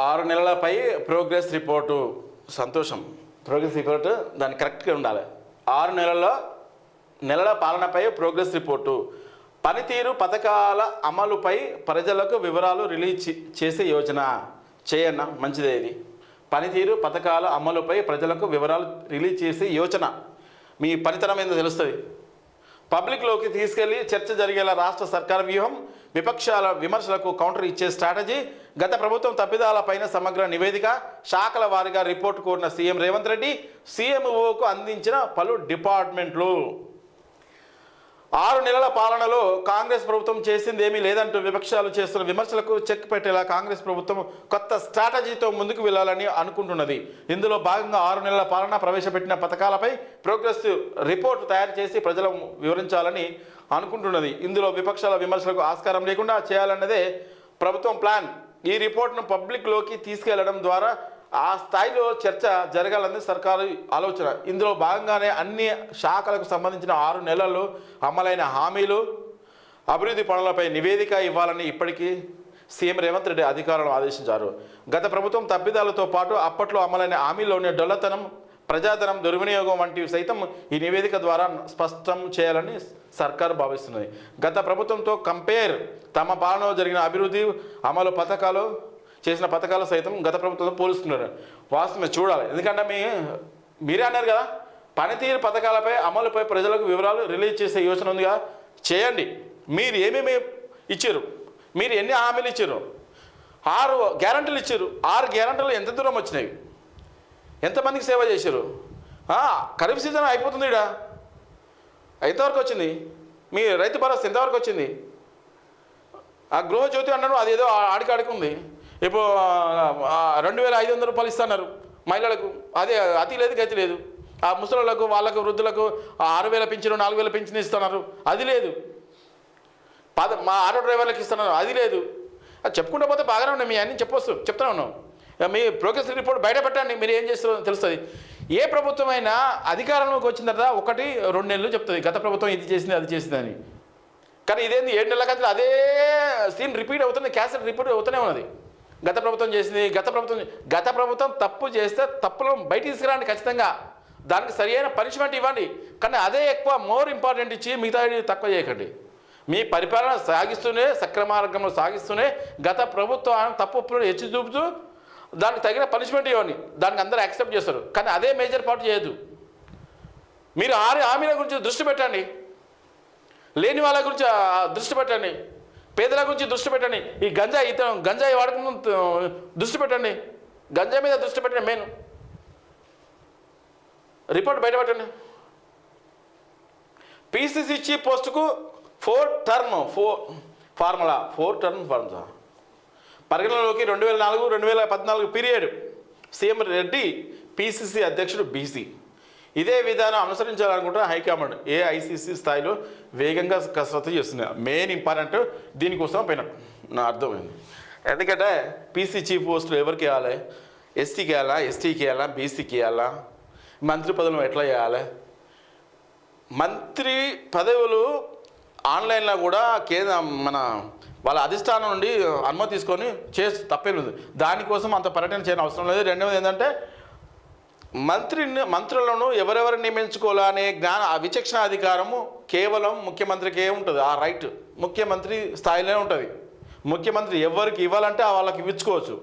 ఆరు నెలలపై progress report సంతోషం. ప్రోగ్రెస్ రిపోర్టు దాన్ని కరెక్ట్గా ఉండాలి. ఆరు నెలల్లో నెలల పాలనపై ప్రోగ్రెస్ రిపోర్టు. పనితీరు పథకాల అమలుపై ప్రజలకు వివరాలు రిలీజ్ చేసే యోజన. చేయన్న మంచిదే ఇది. పనితీరు పథకాల అమలుపై ప్రజలకు వివరాలు రిలీజ్ చేసే యోచన మీ పనితనం ఏందో తెలుస్తుంది. పబ్లిక్లోకి తీసుకెళ్ళి చర్చ జరిగేలా రాష్ట్ర సర్కార్ వ్యూహం విపక్షాల విమర్శలకు కౌంటర్ ఇచ్చే స్ట్రాటజీ గత ప్రభుత్వం తప్పిదాలపైన సమగ్ర నివేదిక శాఖల వారీగా రిపోర్టు కోరిన సీఎం రేవంత్ రెడ్డి సీఎంఓకు అందించిన పలు డిపార్ట్మెంట్లు. ఆరు నెలల పాలనలో కాంగ్రెస్ ప్రభుత్వం చేసింది ఏమీ లేదంటూ విపక్షాలు చేస్తున్న విమర్శలకు చెక్ పెట్టేలా కాంగ్రెస్ ప్రభుత్వం కొత్త స్ట్రాటజీతో ముందుకు వెళ్ళాలని అనుకుంటున్నది. ఇందులో భాగంగా ఆరు నెలల పాలన ప్రవేశపెట్టిన పథకాలపై ప్రోగ్రెస్ రిపోర్ట్ తయారు చేసి ప్రజలను వివరించాలని అనుకుంటున్నది. ఇందులో విపక్షాల విమర్శలకు ఆస్కారం లేకుండా చేయాలన్నదే ప్రభుత్వం ప్లాన్. ఈ రిపోర్ట్ను పబ్లిక్లోకి తీసుకెళ్ళడం ద్వారా ఆ స్థాయిలో చర్చ జరగాలని సర్కారు ఆలోచన. ఇందులో భాగంగానే అన్ని శాఖలకు సంబంధించిన ఆరు నెలల్లో అమలైన హామీలు అభివృద్ధి పనులపై నివేదిక ఇవ్వాలని ఇప్పటికీ సీఎం రేవంత్ రెడ్డి అధికారులను ఆదేశించారు. గత ప్రభుత్వం తప్పిదాలతో పాటు అప్పట్లో అమలైన హామీలోని డొల్లతనం ప్రజాధనం దుర్వినియోగం వంటివి సైతం ఈ నివేదిక ద్వారా స్పష్టం చేయాలని సర్కారు భావిస్తున్నది. గత ప్రభుత్వంతో కంపేర్ తమ పాలనలో జరిగిన అభివృద్ధి అమలు పథకాలు చేసిన పథకాలు సైతం గత ప్రభుత్వంతో పోలుస్తున్నారు. వాస్తవం చూడాలి. ఎందుకంటే మీ మీరే అన్నారు కదా పనితీరు పథకాలపై అమలుపై ప్రజలకు వివరాలు రిలీజ్ చేసే యోచన ఉందిగా చేయండి. మీరు ఏమేమి ఇచ్చారు? మీరు ఎన్ని హామీలు ఇచ్చారు? ఆరు గ్యారంటీలు ఇచ్చారు. ఆరు గ్యారంటీలు ఎంత దూరం వచ్చినాయి? ఎంతమందికి సేవ చేశారు? ఖరీఫ్ సీజన్ అయిపోతుంది ఇడా ఎంతవరకు వచ్చింది? మీ రైతు భరోసా ఎంతవరకు వచ్చింది? ఆ గృహజ్యోతి అన్నారు అది ఏదో ఆడికాడుకుంది ఇప్పుడు రెండు వేల ఐదు వందల రూపాయలు ఇస్తున్నారు మహిళలకు. అదే అతి లేదు గతి లేదు. ఆ ముసలులకు వాళ్ళకు వృద్ధులకు ఆరు వేల పింఛను నాలుగు వేల పింఛను ఇస్తున్నారు. అది లేదు. పద మా ఆటో డ్రైవర్లకు ఇస్తున్నారు. అది లేదు. అది చెప్పుకుంటూ పోతే బాగానే ఉన్నాయి. మీ అన్ని చెప్పొచ్చు చెప్తానే ఉన్నాం. మీ ప్రోగ్రెస్ రిపోర్ట్ బయట పెట్టండి మీరు ఏం చేస్తారో తెలుస్తుంది. ఏ ప్రభుత్వం అయినా అధికారంలోకి వచ్చిన తర్వాత ఒకటి రెండు నెలలు చెప్తుంది గత ప్రభుత్వం ఇది చేసింది అది చేసింది అని. కానీ ఇదేంది ఏడు నెలల కదా అదే సీన్ రిపీట్ అవుతుంది క్యాసెట్ రిపీట్ అవుతూనే ఉన్నది. గత ప్రభుత్వం చేసింది గత ప్రభుత్వం గత ప్రభుత్వం తప్పు చేస్తే తప్పులను బయట తీసుకురండి ఖచ్చితంగా. దానికి సరి అయిన పనిష్మెంట్ ఇవ్వండి. కానీ అదే ఎక్కువ మోర్ ఇంపార్టెంట్ ఇచ్చి మిగతా తక్కువ చేయకండి. మీ పరిపాలన సాగిస్తూనే సక్రమార్గంలో సాగిస్తూనే గత ప్రభుత్వం తప్పు హెచ్చు చూపుతూ దానికి తగిన పనిష్మెంట్ ఇవ్వండి. దానికి అందరూ యాక్సెప్ట్ చేస్తారు. కానీ అదే మేజర్ పార్ట్ చేయదు మీరు ఆరు హామీల గురించి దృష్టి పెట్టండి. లేని వాళ్ళ గురించి దృష్టి పెట్టండి. పేదల గురించి దృష్టి పెట్టండి. ఈ గంజాయి ఇతను గంజాయి వాడకం దృష్టి పెట్టండి. గంజాయి మీద దృష్టి పెట్టండి మెయిన్. రిపోర్ట్ బయట పెట్టండి. పీసీసీ చీఫ్ పోస్టుకు four term four formula four term formula పరిగణనలోకి రెండు వేల నాలుగు రెండు వేల పద్నాలుగు పీరియడ్. సీఎం రెడ్డి పీసీసీ అధ్యక్షుడు బీసీ. ఇదే విధానం అనుసరించాలనుకుంటే హైకమాండ్ ఏఐసిసి స్థాయిలో వేగంగా కసరత్తు చేస్తుంది. మెయిన్ ఇంపార్టెంట్ దీనికోసం పైన నా అర్థమైంది. ఎందుకంటే పీసీ చీఫ్ పోస్టులు ఎవరికి ఇవ్వాలి? ఎస్టీకి ఇవ్వాలా? ఎస్టీకి ఇవ్వాలా? బీసీకి ఇవ్వాలా? మంత్రి పదవులు ఎట్లా చేయాలి మంత్రి పదవులు ఆన్లైన్లో కూడా కేంద్ర మన వాళ్ళ అధిష్టానం నుండి అనుమతి తీసుకొని చేసి తప్పేం లేదు. దానికోసం అంత పర్యటన చేయని అవసరం లేదు. రెండవది ఏంటంటే మంత్రిని మంత్రులను ఎవరెవరు నియమించుకోవాలా అనే జ్ఞాన ఆ విచక్షణ అధికారము కేవలం ముఖ్యమంత్రికే ఉంటుంది. ఆ రైట్ ముఖ్యమంత్రి స్థాయిలోనే ఉంటుంది. ముఖ్యమంత్రి ఎవరికి ఇవ్వాలంటే వాళ్ళకి ఇవ్వచ్చుకోవచ్చు